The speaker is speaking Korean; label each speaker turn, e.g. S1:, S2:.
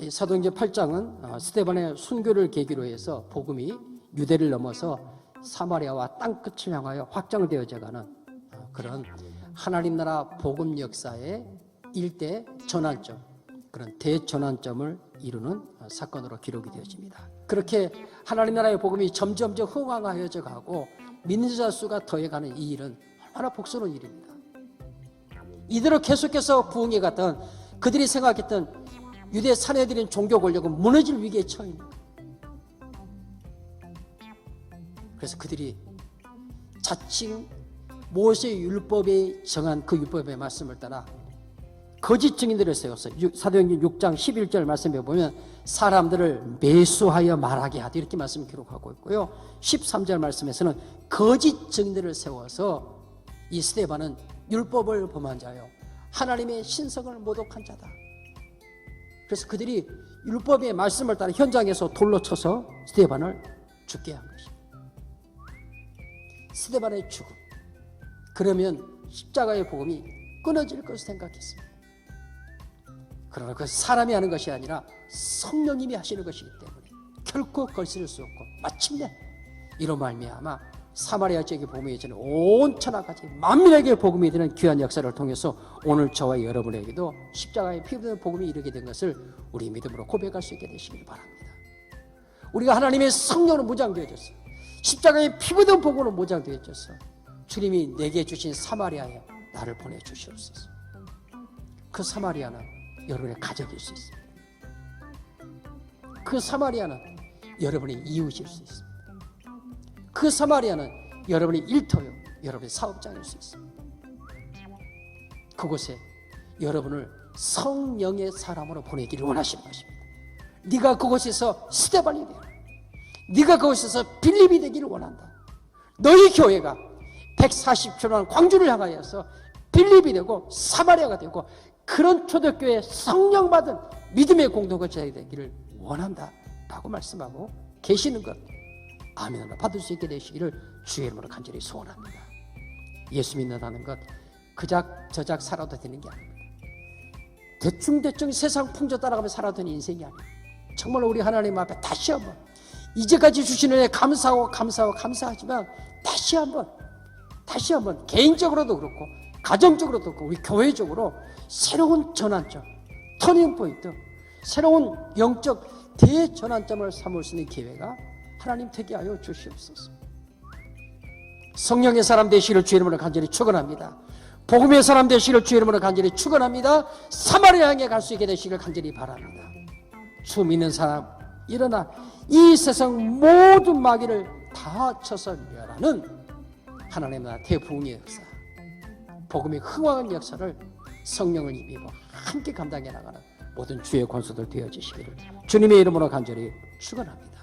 S1: 이 사도행전 8장은 어, 스테반의 순교를 계기로 해서 복음이 유대를 넘어서 사마리아와 땅 끝을 향하여 확장되어져가는 어, 그런 하나님 나라 복음 역사의 일대 전환점 그런 대전환점을 이루는 어, 사건으로 기록이 되어집니다. 그렇게 하나님 나라의 복음이 점점점 흥황하여져 가고 믿는 자 수가 더해가는 이 일은 얼마나 복스러운 일입니다. 이대로 계속해서 부흥해 갔던 그들이 생각했던 유대 사내들인 종교 권력은 무너질 위기에 처해 있는. 그래서 그들이 자칭 모세 율법에 정한 그 율법의 말씀을 따라 거짓 증인들을 유- 사도행전 6장 11절 말씀에 보면 사람들을 매수하여 말하게 하되 이렇게 말씀 기록하고 있고요. 13절 말씀에서는 거짓 증인들을 세워서 이 스테반은 율법을 범한 자요 하나님의 신성을 모독한 자다. 그래서 그들이 율법의 말씀을 따라 현장에서 돌로 쳐서 스테반을 죽게 한 것입니다. 스테반의 죽음. 그러면 십자가의 복음이 끊어질 것을 생각했습니다. 그러나 그 사람이 하는 것이 아니라 성령님이 하시는 것이기 때문에 결코 걸칠 수 없고 마침내 이로 말미암아 사마리아 지역의 복음이 이제는 온 천하까지 만민에게 복음이 되는 귀한 역사를 통해서 오늘 저와 여러분에게도 십자가의 피부된 복음이 이르게 된 것을 우리 믿음으로 고백할 수 있게 되시길 바랍니다. 우리가 하나님의 성령으로 무장되어졌어요. 십자가의 피부된 복음으로 무장되어졌어. 주님이 내게 주신 사마리아에 나를 보내주시옵소서. 그 사마리아는 여러분의 가족일 수 있습니다. 그 사마리아는 여러분의 이웃일 수 있습니다. 그 사마리아는 여러분의 일터요, 여러분의 사업장일 수 있습니다. 그곳에 여러분을 성령의 사람으로 보내기를 원하시는 것입니다. 네가 그곳에서 스테반이 되라. 네가 그곳에서 빌립이 되기를 원한다. 너희 교회가 140초란 광주를 향하여서 빌립이 되고 사마리아가 되고 그런 초대교회 성령 받은 믿음의 공동체가 되기를 원한다. 라고 말씀하고 계시는 것. 아멘으로 받을 수 있게 되시기를 주의 이름으로 간절히 소원합니다. 예수 믿는다는 것 그작 저작 살아도 되는 게 아닙니다. 대충대충 세상 풍조 따라가며 살아도 되는 인생이 아닙니다. 정말 우리 하나님 앞에 다시 한번 이제까지 주시는 애 감사하고 감사하고 감사하지만 다시 한번 다시 한번 개인적으로도 그렇고 가정적으로도 그렇고 우리 교회적으로 새로운 전환점 터닝 포인트 새로운 영적 대전환점을 삼을 수 있는 기회가 하나님 되게 하여 주시옵소서. 성령의 사람 되시기를 주의 이름으로 간절히 축원합니다. 복음의 사람 되시기를 주의 이름으로 간절히 축원합니다. 사마리아 향해 갈 수 있게 되시기를 간절히 바랍니다. 주 믿는 사람 일어나 이 세상 모든 마귀를 다 쳐서 멸하는 하나님의 대부흥의 역사 복음의 흥황한 역사를 성령을 입히고 함께 감당해 나가는 모든 주의 권소들 되어지시기를 주님의 이름으로 간절히 축원합니다